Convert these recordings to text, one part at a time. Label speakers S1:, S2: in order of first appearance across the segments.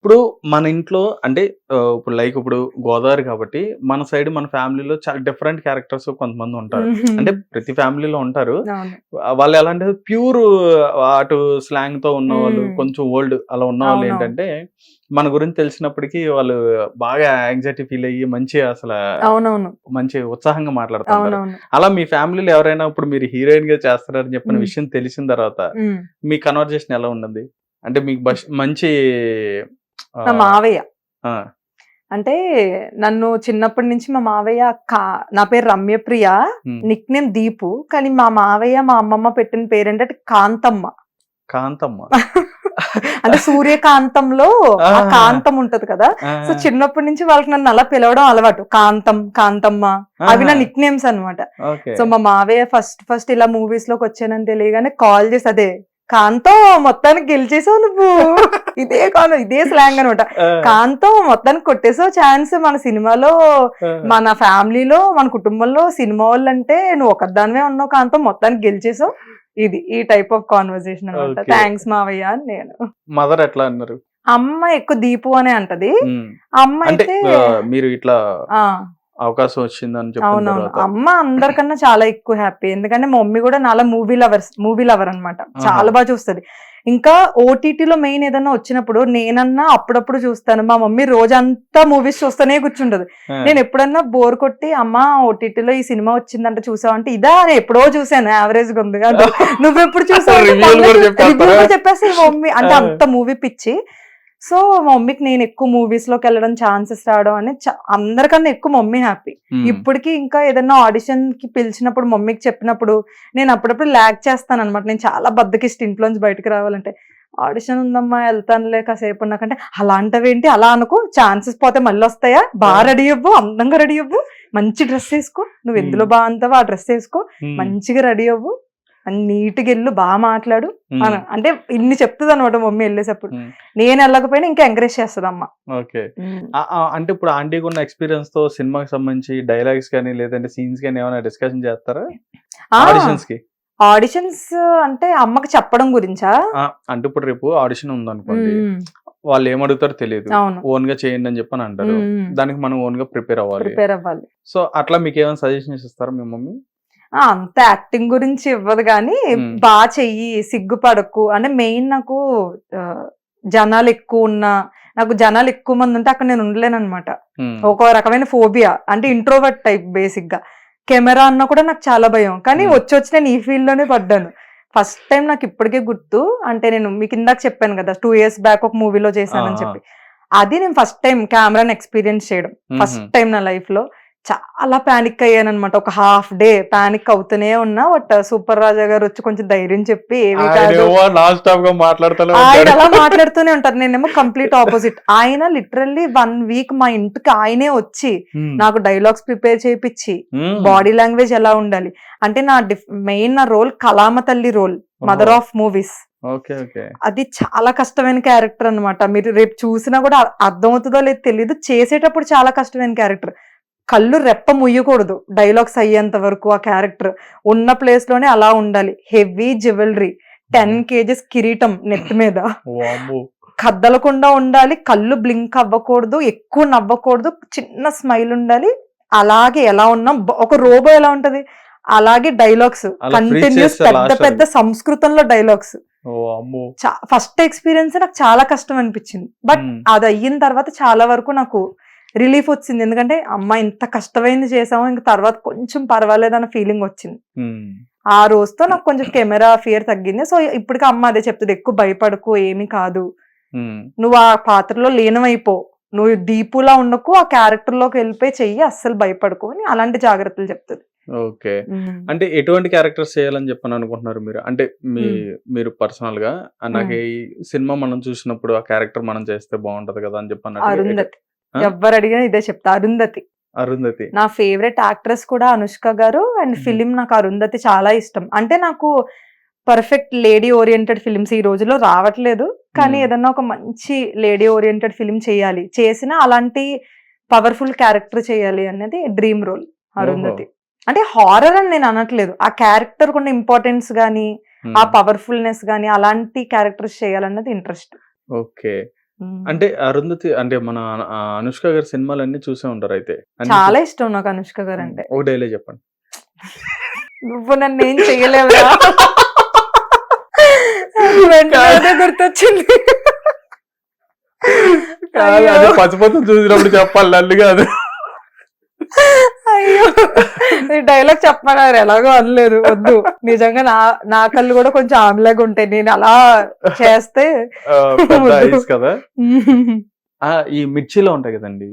S1: ఇప్పుడు మన ఇంట్లో అంటే ఇప్పుడు లైక్ ఇప్పుడు గోదావరి కాబట్టి మన సైడ్ మన ఫ్యామిలీలో చాలా డిఫరెంట్ క్యారెక్టర్స్ కొంతమంది ఉంటారు. అంటే ప్రతి ఫ్యామిలీలో ఉంటారు. వాళ్ళు ఎలా అంటే ప్యూర్ అటు స్లాంగ్తో ఉన్న వాళ్ళు. కొంచెం ఓల్డ్ అలా ఉన్న వాళ్ళు. ఏంటంటే మన గురించి తెలిసినప్పటికీ వాళ్ళు బాగా యాంగ్జైటీ ఫీల్ అయ్యి మంచి అసలు మంచి ఉత్సాహంగా మాట్లాడుతుంటారు
S2: అవునవును.
S1: అలా మీ ఫ్యామిలీలో ఎవరైనా ఇప్పుడు మీరు హీరోయిన్గా చేస్తారని చెప్పిన. విషయం తెలిసిన తర్వాత. మీ కన్వర్జేషన్ ఎలా ఉన్నది అంటే మీకు మంచి
S2: మా మావయ్య. అంటే నన్ను చిన్నప్పటి నుంచి మా మావయ్య కా నా పేరు రమ్యప్రియ. నిక్ నేమ్ దీపు కానీ మా మావయ్య మా అమ్మమ్మ పెట్టిన పేరు ఏంటంటే కాంతమ్మ.
S1: కాంతమ్మ.
S2: అంటే సూర్యకాంతంలో ఆ. కాంతం ఉంటది కదా? సో చిన్నప్పటి నుంచి వాళ్ళకి నన్ను అలా పిలవడం అలవాటు. కాంతం కాంతమ్మ. అవి నా నిక్ నేమ్స్ అనమాట. సో మా మావయ్య ఫస్ట్ ఫస్ట్ ఇలా మూవీస్లోకి వచ్చానని తెలియగానే కాల్ చేసి అదే కాంతం మొత్తానికి గెలిచేసావు నువ్వు. ఇదే కాను ఇదే స్లాంగ్ అనమాట. కాంతం మొత్తానికి కొట్టేసావు ఛాన్స్ మన సినిమాలో మన ఫ్యామిలీలో మన కుటుంబంలో సినిమా వాళ్ళు అంటే నువ్వు ఒకదానివే ఉన్నావు కాంతం మొత్తానికి గెలిచేసావు. ఇది ఈ టైప్ ఆఫ్ కాన్వర్సేషన్ అనమాట. థ్యాంక్స్ మావయ్య అని నేను.
S1: మదర్ ఎట్లా అన్నారు?
S2: అమ్మ ఎక్కువ దీపు అనే అంటది.
S1: మ్మ్.
S2: అమ్మ
S1: అంటే
S2: అయితే
S1: మీరు ఇట్లా అవకాశం వచ్చిందని
S2: అవునవును. అమ్మ అందరికన్నా చాలా ఎక్కువ హ్యాపీ ఎందుకంటే మా మమ్మీ కూడా నాలా మూవీ లవర్స్ మూవీ లవర్ అన్నమాట చాలా బాగా చూస్తది. ఇంకా ఓటీటీలో మెయిన్ ఏదన్నా వచ్చినప్పుడు నేనన్నా అప్పుడప్పుడు చూస్తాను. మా మమ్మీ రోజంతా మూవీస్ చూస్తూనే కూర్చుంటది. నేను ఎప్పుడన్నా బోర్ కొట్టి అమ్మ ఓటీటీలో ఈ సినిమా వచ్చిందంటే చూసావు అంటే ఇదా? నేను ఎప్పుడో చూసాను యావరేజ్గా ఉంది. నువ్వెప్పుడు చూసావు చెప్పేసి మమ్మీ. అంటే. అంత మూవీ పిచ్చి. సో మా మమ్మీకి నేను ఎక్కువ మూవీస్లోకి వెళ్ళడం ఛాన్సెస్ రావడం అని అందరికన్నా ఎక్కువ మమ్మీ హ్యాపీ
S1: మ్మ్.
S2: ఇప్పటికీ ఇంకా ఏదైనా ఆడిషన్కి పిలిచినప్పుడు మమ్మీకి చెప్పినప్పుడు నేను అప్పుడప్పుడు ల్యాక్ చేస్తాను అనమాట నేను చాలా బద్దకిష్ట ఇంట్లోంచి బయటకు రావాలంటే ఆడిషన్ ఉందమ్మా వెళ్తానులే కాసేపు నాకంటే అలాంటివేంటి? అలా అనుకో ఛాన్సెస్ పోతే మళ్ళీ వస్తాయా? బాగా రెడీ అవ్వు అందంగా రెడీ అవ్వు మంచి డ్రెస్ వేసుకో. నువ్వు ఎందులో
S1: Hmm.
S2: బాగుంటావో ఆ డ్రెస్ వేసుకో. మంచిగా రెడీ అవ్వు. నీట్గా వెళ్ళు బాగా మాట్లాడు అంటే ఇన్ని చెప్తుంది అనమాట మమ్మీ వెళ్ళేటప్పుడు
S1: Hmm.
S2: నేను వెళ్ళకపోయినా ఇంకా ఎంకరేజ్ చేస్తుంది అమ్మ
S1: ఓకే అంటే ఇప్పుడు ఆంటీకి ఉన్న ఎక్స్పీరియన్స్తో సినిమాకి సంబంధించి డైలాగ్స్ కానీ లేదంటే సీన్స్ కానీ ఏమైనా డిస్కషన్ చేస్తారా? ఆడిషన్స్కి?
S2: ఆడిషన్స్ అంటే అమ్మకి చెప్పడం గురించా?
S1: అంటే ఇప్పుడు రేపు ఆడిషన్ ఉందనుకోండి. వాళ్ళు ఏమడుగుతారో తెలియదు ఓన్గా చేయండి అని చెప్పని అంటారు. దానికి మనం ఓన్గా ప్రిపేర్ అవ్వాలి.
S2: ప్రిపేర్ అవ్వాలి.
S1: సో అట్లా మీకు ఏమైనా సజెషన్స్ ఇస్తారా మీ మమ్మీ?
S2: అంత యాక్టింగ్ గురించి ఇవ్వదు కానీ. బాగా చెయ్యి సిగ్గుపడకు అంటే మెయిన్ నాకు జనాలు ఎక్కువ ఉన్నా నాకు జనాలు ఎక్కువ మంది ఉంటే అక్కడ నేను ఉండలేను అనమాట. ఒక రకమైన ఫోబియా అంటే ఇంట్రోవర్ట్ టైప్ బేసిక్గా కెమెరా అన్న కూడా నాకు చాలా భయం కానీ. వచ్చి వచ్చి నేను ఈ ఫీల్డ్లోనే పడ్డాను ఫస్ట్ టైం నాకు ఇప్పటికే గుర్తు అంటే నేను మీకు ఇందాక చెప్పాను కదా టూ ఇయర్స్ బ్యాక్ ఒక మూవీలో చేశానని. చెప్పి అది నేను ఫస్ట్ టైం కెమెరాని ఎక్స్పీరియన్స్ చేయడం ఫస్ట్. టైం నా లైఫ్లో చాలా పానిక్ అయ్యాను అనమాట ఒక హాఫ్ డే పానిక్ అవుతూనే ఉన్నా బట్ సూపర్ రాజా గారు వచ్చి కొంచెం ధైర్యం చెప్పి ఏమీ కాదు.
S1: ఆయన
S2: అలా మాట్లాడుతూనే ఉంటారు. నేనేమో కంప్లీట్ ఆపోజిట్ ఆయన లిటరల్లీ వన్ వీక్ మా ఇంటికి ఆయనే వచ్చి
S1: మ్మ్.
S2: నాకు డైలాగ్స్ ప్రిపేర్ చేయించి. బాడీ లాంగ్వేజ్ ఎలా ఉండాలి? అంటే నా మెయిన్ నా రోల్ కలామ తల్లి రోల్ మదర్. ఆఫ్ మూవీస్ అది చాలా కష్టమైన క్యారెక్టర్ అన్నమాట. మీరు రేపు చూసినా కూడా అ- అర్థమవుతుందో లేదో తెలియదు చేసేటప్పుడు చాలా కష్టమైన క్యారెక్టర్ కళ్ళు రెప్ప ముయ్యకూడదు. డైలాగ్స్ అయ్యేంత వరకు ఆ క్యారెక్టర్ ఉన్న ప్లేస్లోనే అలా ఉండాలి. హెవీ జ్యువెలరీ టెన్ కేజెస్ కిరీటం నెత్తి మీద.
S1: వామ్మో.
S2: కదలకుండా ఉండాలి. కళ్ళు బ్లింక్ అవ్వకూడదు. ఎక్కువ నవ్వకూడదు. చిన్న స్మైల్ ఉండాలి. అలాగే ఎలా ఉన్నాం? ఒక రోబో ఎలా ఉంటది? అలాగే డైలాగ్స్. కంటిన్యూస్ పెద్ద పెద్ద సంస్కృతంలో డైలాగ్స్. ఫస్ట్ ఎక్స్పీరియన్స్ నాకు చాలా కష్టం అనిపించింది. బట్
S1: మ్మ్.
S2: అది అయిన తర్వాత చాలా వరకు నాకు రిలీఫ్ వచ్చింది. ఎందుకంటే అమ్మ ఇంత కష్టమైంది చేసాము ఇంక తర్వాత కొంచెం పర్వాలేదన్న ఫీలింగ్ వచ్చింది. ఆ రోజుతో నాకు కొంచెం కెమెరా ఫియర్ తగ్గింది. సో ఇప్పటికి అమ్మ అదే చెప్తుంది ఎక్కువ భయపడకు ఏమీ కాదు. నువ్వు ఆ పాత్రలో లీనమైపో. నువ్వు దీపులా ఉండకు ఆ క్యారెక్టర్లోకి వెళ్ళిపోయి చెయ్యి అస్సలు భయపడకు అని అలాంటి జాగ్రత్తలు చెప్తుంది.
S1: ఓకే. అంటే ఎటువంటి క్యారెక్టర్స్ చేయాలని చెప్పని అనుకుంటున్నారు మీరు? అంటే మీ.
S2: మీరు
S1: పర్సనల్గా నాకు ఈ సినిమా మనం చూసినప్పుడు ఆ క్యారెక్టర్ మనం చేస్తే బాగుంటది కదా అని చెప్పి
S2: అరుంధతి? ఎవరు అడిగినా ఇదే చెప్తా. అరుంధతి.
S1: అరుంధతి.
S2: నా ఫేవరెట్ యాక్ట్రెస్ కూడా అనుష్క గారు అండ్. ఫిలిం నాకు అరుంధతి చాలా ఇష్టం. అంటే నాకు పర్ఫెక్ట్ లేడీ ఓరియంటెడ్ ఫిలిమ్స్ ఈ రోజుల్లో రావట్లేదు. కానీ. ఏదన్నా ఒక మంచి లేడీ ఓరియంటెడ్ ఫిలిం చేయాలి. చేసిన అలాంటి పవర్ఫుల్ క్యారెక్టర్ చేయాలి అనేది డ్రీమ్ రోల్ అరుంధతి. అంటే హారర్ అని నేను అనట్లేదు. ఆ క్యారెక్టర్ కొన్ని ఇంపార్టెన్స్ గానీ. ఆ పవర్ఫుల్నెస్ గానీ అలాంటి క్యారెక్టర్స్ చేయాలన్నది ఇంట్రెస్ట్.
S1: ఓకే. అంటే అరుంధతి అంటే మన ఆ, అనుష్క గారి సినిమాలన్నీ చూసే ఉంటారు అయితే. అన్ని
S2: చాలా ఇష్టం నాకు అనుష్క గారు అంటే.
S1: చూ- ఒక డైలీ చెప్పండి.
S2: నువ్వు నన్ను ఏం చెయ్యలేవురా. వెంటనే అదే గుర్తొచ్చింది.
S1: కాదు,
S2: అయ్యో.
S1: అదే పచ్చిపోతం చూసినప్పుడు చెప్పాలి నల్లు కాదు.
S2: అయ్యో. ఈ డైలాగ్ చెప్పమన్నారు ఎలాగో అనలేదు. వద్దు. నిజంగా నా నా కళ్ళు కూడా కొంచెం ఆమెలాగా ఉంటాయి. నేను అలా చేస్తే
S1: కదా? ఆ ఈ మిర్చిలో ఉంటాయి కదండి.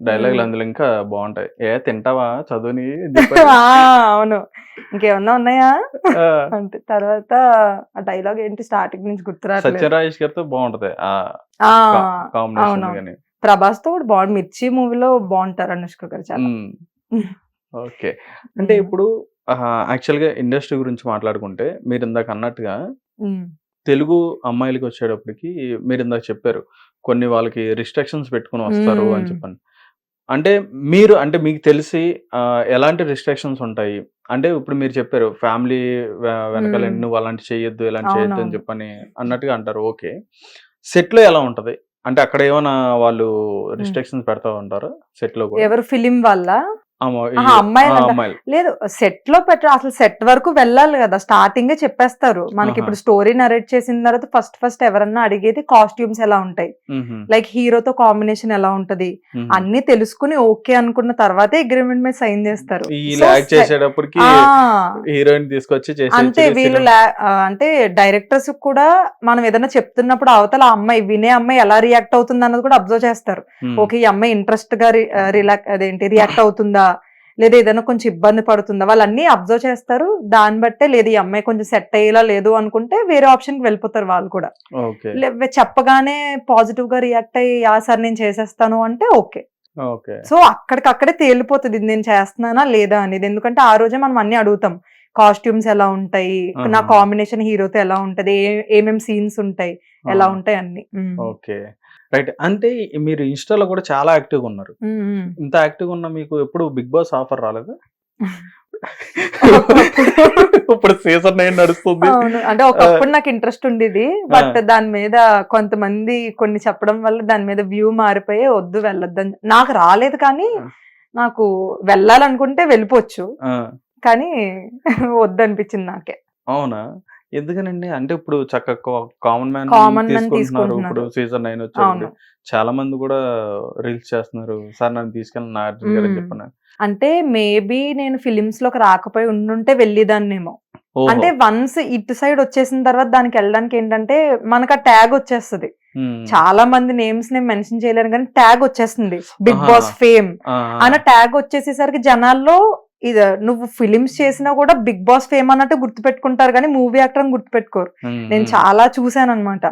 S1: డైలాగులు అందులో ఇంకా బాగుంటాయి. ఏ తింటావా? చదువుని
S2: అవును. ఇంకేమన్నా ఉన్నాయా? అంటే తర్వాత ఆ డైలాగ్ ఏంటి స్టార్టింగ్ నుంచి గుర్తురాట్లేదు
S1: సత్యరాజేష్ గారితో బాగుంటది. కాంబినేషన్. కానీ
S2: ప్రభాస్తో కూడా బాగుంది మిర్చి మూవీలో బాగుంటారు అనుష్క గారు చాలా.
S1: ఓకే అంటే. ఇప్పుడు యాక్చువల్గా ఇండస్ట్రీ గురించి మాట్లాడుకుంటే మీరు ఇందాక అన్నట్టుగా. తెలుగు అమ్మాయిలకి వచ్చేటప్పటికి మీరు ఇందాక చెప్పారు కొన్ని వాళ్ళకి రిస్ట్రిక్షన్స్ పెట్టుకుని వస్తారు అని. చెప్పండి అంటే మీరు అంటే మీకు తెలిసి ఎలాంటి రిస్ట్రిక్షన్స్ ఉంటాయి అంటే ఇప్పుడు మీరు చెప్పారు ఫ్యామిలీ వెనకాల. నువ్వు అలాంటి చేయొద్దు ఇలాంటి చేయొద్దు అని. చెప్పని అన్నట్టుగా అంటారు ఓకే సెట్లో ఎలా ఉంటది అంటే అక్కడ ఏమైనా వాళ్ళు రిస్ట్రిక్షన్స్ పెడతా ఉంటారు సెట్లో
S2: ఎవరు ఫిలిం వల్ల అమ్మాయిలు లేదు సెట్లో పెట్ట అసలు సెట్ వరకు వెళ్ళాలి కదా స్టార్టింగ్ చెప్పేస్తారు. మనకి. ఇప్పుడు స్టోరీ నరేట్ చేసిన తర్వాత ఫస్ట్ ఫస్ట్ ఎవరన్నా అడిగేది కాస్ట్యూమ్స్ ఎలా ఉంటాయి. లైక్ హీరోతో కాంబినేషన్ ఎలా ఉంటది. అన్ని తెలుసుకుని ఓకే అనుకున్న తర్వాతే అగ్రిమెంట్ మీద సైన్ చేస్తారు.
S1: హీరోయిన్ తీసుకొచ్చి
S2: అంతే వీళ్ళు అంటే డైరెక్టర్స్ కూడా మనం ఏదైనా చెప్తున్నప్పుడు అవతల అమ్మాయి వినే అమ్మాయి ఎలా రియాక్ట్ అవుతుంది అన్నది కూడా అబ్జర్వ్ చేస్తారు. ఓకే ఈ అమ్మాయి ఇంట్రెస్ట్గా రిలాక్ అదేంటి రియాక్ట్ అవుతుందా? లేదా ఏదైనా కొంచెం ఇబ్బంది పడుతుందా? వాళ్ళన్నీ అబ్జర్వ్ చేస్తారు. దాన్ని బట్టే లేదు ఈ అమ్మాయి కొంచెం సెట్ అయ్యేలా లేదు అనుకుంటే వేరే ఆప్షన్కి వెళ్ళిపోతారు వాళ్ళు కూడా. చెప్పగానే పాజిటివ్గా రియాక్ట్ అయ్యి యా సార్ నేను చేసేస్తాను అంటే ఓకే. సో అక్కడికక్కడే తేలిపోతుంది. నేను చేస్తున్నానా లేదా అనేది. ఎందుకంటే ఆ రోజే మనం అన్ని అడుగుతాం. కాస్ట్యూమ్స్ ఎలా ఉంటాయి? నా. కాంబినేషన్ హీరోతో ఎలా ఉంటది? ఏ- ఏమేం సీన్స్ ఉంటాయి? ఎలా ఉంటాయి అన్ని.
S1: ఓకే. రైట్. అంటే మీరు ఇన్స్టాలో కూడా చాలా యాక్టివ్ ఉన్నారు. ఇంత యాక్టివ్ ఉన్న మీకు ఎప్పుడు బిగ్ బాస్ ఆఫర్ రాలేదా? ఇప్పుడు సీజన్ నైన్ నడుస్తుంది.
S2: అంటే ఒకప్పుడు నాకు ఇంట్రెస్ట్ ఉండేది. బట్ దాని మీద కొంతమంది కొన్ని చెప్పడం వల్ల దాని మీద వ్యూ మారిపోయి వద్దు వెళ్ళొద్దని నాకు రాలేదు కానీ. నాకు వెళ్ళాలనుకుంటే వెళ్ళిపోవచ్చు. కానీ వద్దు అనిపించింది నాకే.
S1: అవునా? ఎందుకనండి? అంటే ఇప్పుడు చక్కగా కామన్ మ్యాన్
S2: man
S1: తీసుకుంటున్నారు. ఇప్పుడు సీజన్ నైన్ వచ్చారు చాలా మంది కూడా రీల్స్ చేస్తున్నారు. సార్ నన్ను తీసుకెళ్ళి నా అర్జున్ గారు. చెప్పిన.
S2: అంటే మేబీ నేను ఫిలిమ్స్లోకి రాకపోయి ఉండుంటే వెళ్ళేదాన్నేమో. అంటే వన్స్ ఇటు సైడ్ వచ్చేసిన తర్వాత దానికి వెళ్ళడానికి ఏంటంటే మనకు ఆ ట్యాగ్ వచ్చేస్తుంది. చాలా మంది నేమ్స్ నేను మెన్షన్ చేయలేను కానీ ట్యాగ్ వచ్చేస్తుంది. బిగ్. Boss fame. అన్న ట్యాగ్ వచ్చేసేసరికి జనాల్లో ఇది నువ్వు ఫిలిమ్స్ చేసినా కూడా బిగ్ బాస్ ఫేమ్ అన్నట్టు గుర్తుపెట్టుకుంటారు కానీ మూవీ యాక్టర్ అని గుర్తుపెట్టుకోరు. నేను. చాలా చూసాను అనమాట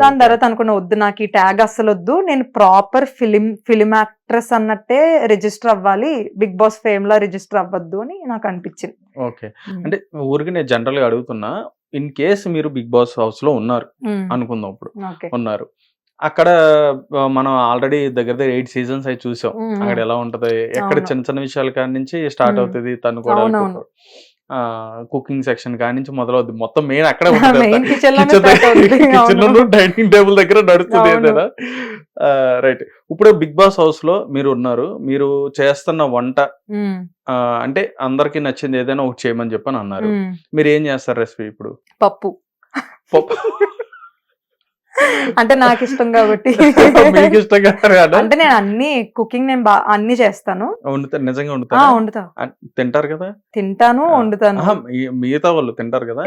S2: దాని. తర్వాత అనుకున్నా వద్దు నాకు ఈ ట్యాగ్ అస్సలు వద్దు నేను ప్రాపర్ ఫిలిం ఫిలిం యాక్ట్రెస్ అన్నట్టే రిజిస్టర్ అవ్వాలి బిగ్ బాస్ ఫేమ్ లా రిజిస్టర్ అవ్వద్దు అని నాకు అనిపించింది.
S1: ఓకే. అంటే ఊరికి నేను జనరల్గా అడుగుతున్నా ఇన్ కేస్ మీరు బిగ్ బాస్ హౌస్లో ఉన్నారు అనుకుందాం ఇప్పుడు ఉన్నారు. అక్కడ మనం ఆల్రెడీ దగ్గర దగ్గర ఎయిట్ సీజన్స్ అయి చూసాం. అక్కడ ఎలా ఉంటది ఎక్కడ. చిన్న చిన్న విషయాల కాడి నుంచి స్టార్ట్. అవుతుంది తను కూడా. కుకింగ్ సెక్షన్ కాడి నుంచి మొదలవుద్ది మొత్తం మెయిన్ అక్కడే
S2: కిచెన్.
S1: డైనింగ్ టేబుల్ దగ్గర నడుస్తుంది. ఏదైనా రైట్ ఇప్పుడు బిగ్ బాస్ హౌస్లో మీరు ఉన్నారు మీరు చేస్తున్న వంట అంటే అందరికి నచ్చింది ఏదైనా ఒకటి చేయమని చెప్పని అన్నారు. మీరు ఏం చేస్తారు రెసిపీ ఇప్పుడు
S2: పప్పు
S1: పప్పు.
S2: అంటే నాకు ఇష్టం కాబట్టి అంటే నేను అన్ని కుకింగ్ నేను అన్ని చేస్తాను.
S1: నిజంగా
S2: వండుతా.
S1: తింటారు కదా?
S2: తింటాను. వండుతాను.
S1: మిగతా వాళ్ళు తింటారు కదా?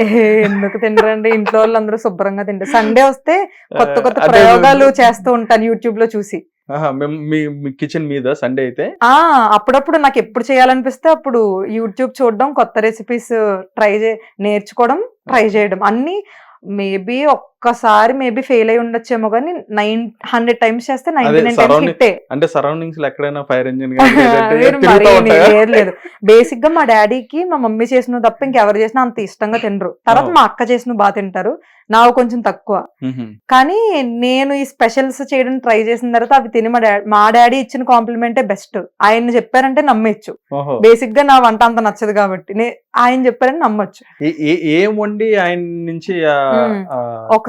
S2: ఎందుకు తినరండి? ఇంట్లో వాళ్ళందరూ శుభ్రంగా తింటారు సండే వస్తే కొత్త కొత్త ప్రయోగాలు చేస్తూ ఉంటాను యూట్యూబ్లో చూసి
S1: మీ కిచెన్ మీద సండే అయితే?
S2: ఆ అప్పుడప్పుడు నాకు ఎప్పుడు చేయాలనిపిస్తే అప్పుడు యూట్యూబ్ చూడడం కొత్త రెసిపీస్ ట్రై చే నేర్చుకోవడం ట్రై చేయడం. అన్ని మేబీ ఒక్కసారి మేబీ ఫెయిల్ అయి ఉండొచ్చేమో కానీ నైన్ హండ్రెడ్ టైమ్స్ చేస్తే నైన్టీ నైన్ టైమ్స్ హిట్టే.
S1: అంటే సరౌండింగ్స్లో ఎక్కడైనా ఫైర్ ఇంజిన్
S2: లేదు బేసిక్గా మా డాడీకి మా మమ్మీ చేసిన తప్ప ఇంకెవరు చేసినా అంత ఇష్టంగా తినరు. తర్వాత. మా అక్క చేసిన బాగా తింటారు. నాకు కొంచెం తక్కువ. కానీ నేను ఈ స్పెషల్స్ చేయడం ట్రై చేసిన తర్వాత అవి తిని మా డాడీ మా డాడీ ఇచ్చిన కాంప్లిమెంటే బెస్ట్ ఆయన చెప్పారంటే నమ్మేచ్చు బేసిక్గా నా వంట అంత నచ్చదు కాబట్టి ఆయన చెప్పారని నమ్మొచ్చు.
S1: ఏ- వండి ఆయన నుంచి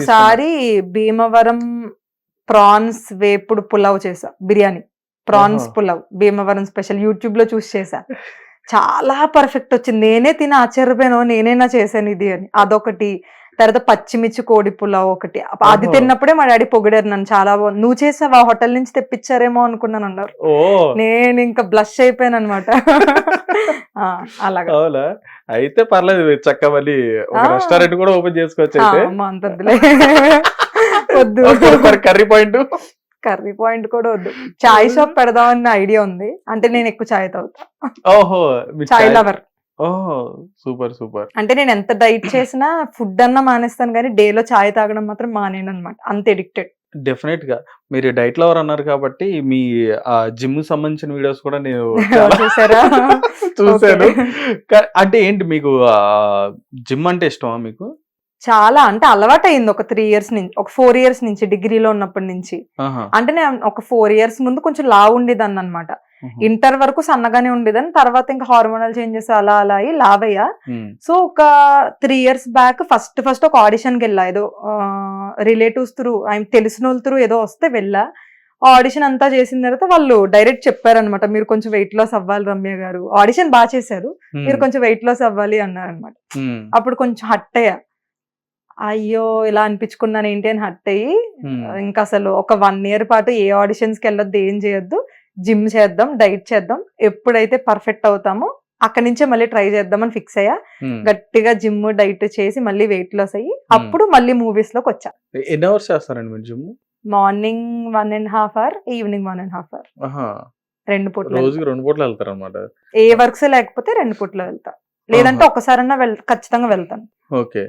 S2: ఒకసారి భీమవరం ప్రాన్స్ వేపుడు పులావ్ చేసా బిర్యానీ. ప్రాన్స్. పులావ్ భీమవరం స్పెషల్ యూట్యూబ్లో చూసి చేసా చాలా పర్ఫెక్ట్ వచ్చింది. నేనే తిని ఆశ్చర్యపోయాను నేనేనా చేశాను ఇది అని. అదొకటి. తర్వాత పచ్చిమిర్చి కోడి పులావ్ ఒకటి. అది. తిన్నప్పుడే మా డాడీ పొగిడారు నన్ను. చాలా బాగుంది నువ్వు చేసావా? హోటల్ నుంచి తెప్పించారేమో అనుకున్నాను అన్నారు. నేను ఇంకా బ్లష్ అయిపోయాను అనమాట అలాగా.
S1: అవునా? అయితే పర్లేదు చక్క మళ్ళీ
S2: ఆ.
S1: రెస్టారెంట్ కూడా ఓపెన్ చేసుకోవచ్చు
S2: ఆ,
S1: అయితే కర్రీ పాయింట్.
S2: కర్రీ పాయింట్ కూడా వద్దు. చాయ్ షాప్ పెడదామన్న ఐడియా ఉంది. అంటే నేను ఎక్కువ చాయ్ తాగుతా.
S1: ఓహో
S2: చాయ్- లవర్.
S1: ఓహో సూపర్ సూపర్.
S2: అంటే నేను ఎంత డైట్ చేసినా ఫుడ్ అన్నా మానేస్తాను కానీ డేలో చాయ్ తాగడం మాత్రం మానేను అనమాట అంత ఎడిక్టెడ్
S1: డెఫినెట్గా. మీరు డైట్ లవర్ అన్నారు కాబట్టి మీ ఆ జిమ్ సంబంధించిన వీడియోస్ కూడా నేను. కా- అంటే ఏంటి మీకు జిమ్ అంటే ఇష్టమా మీకు?
S2: చాలా. అంటే అలవాటు అయింది ఒక త్రీ ఇయర్స్ నుంచి ఒక ఫోర్ ఇయర్స్ నుంచి డిగ్రీలో ఉన్నప్పటి నుంచి. అంటే నేను ఒక ఫోర్ ఇయర్స్ ముందు కొంచెం లావు ఉండేదాన్ని అనమాట. ఇంటర్ వరకు సన్నగానే ఉండేదాన్ని తర్వాత ఇంకా హార్మోనల్ చేంజెస్ అలా అలా అయ్యి లావయ్యా. సో ఒక three years back first first ఒక ఆడిషన్కి వెళ్ళా. ఏదో రిలేటివ్స్ త్రూ ఆయన తెలిసిన వాళ్ళ త్రూ ఏదో వస్తే వెళ్ళా. ఆడిషన్ అంతా చేసిన తర్వాత వాళ్ళు డైరెక్ట్ చెప్పారనమాట మీరు కొంచెం వెయిట్ లాస్ అవ్వాలి రమ్య గారు. ఆడిషన్ బాగా చేశారు. మీరు కొంచెం వెయిట్ లాస్ అవ్వాలి అన్నారనమాట. అప్పుడు కొంచెం హట్ అయ్యా. అయ్యో ఇలా అనిపించుకున్నాను ఏంటి అని హట్ అయ్యి. ఇంకా అసలు ఒక వన్ ఇయర్ పాటు ఏ ఆడిషన్స్కి వెళ్ళొద్దు ఏం చేయొద్దు. జిమ్ చేద్దాం డైట్ చేద్దాం. ఎప్పుడైతే పర్ఫెక్ట్ అవుతామో అక్కడి నుంచే మళ్ళీ ట్రై చేద్దామని ఫిక్స్ అయ్యా. గట్టిగా జిమ్ డైట్ చేసి మళ్ళీ వెయిట్ లాస్ అయ్యి అప్పుడు మళ్ళీ మూవీస్లోకి వచ్చా.
S1: ఎన్ని అవర్స్ చేస్తారండి మీరు gym?
S2: Morning one and half hour evening one and half hour. రెండు పూట్లు
S1: రోజుకి రెండు పూటలు వెళ్తారు అనమాట
S2: ఏ వర్క్స్ లేకపోతే రెండు పూట్లు వెళ్తా. లేదంటే. ఒకసారన్నా వెళ్ ఖచ్చితంగా వెళ్తాను.
S1: ఓకే.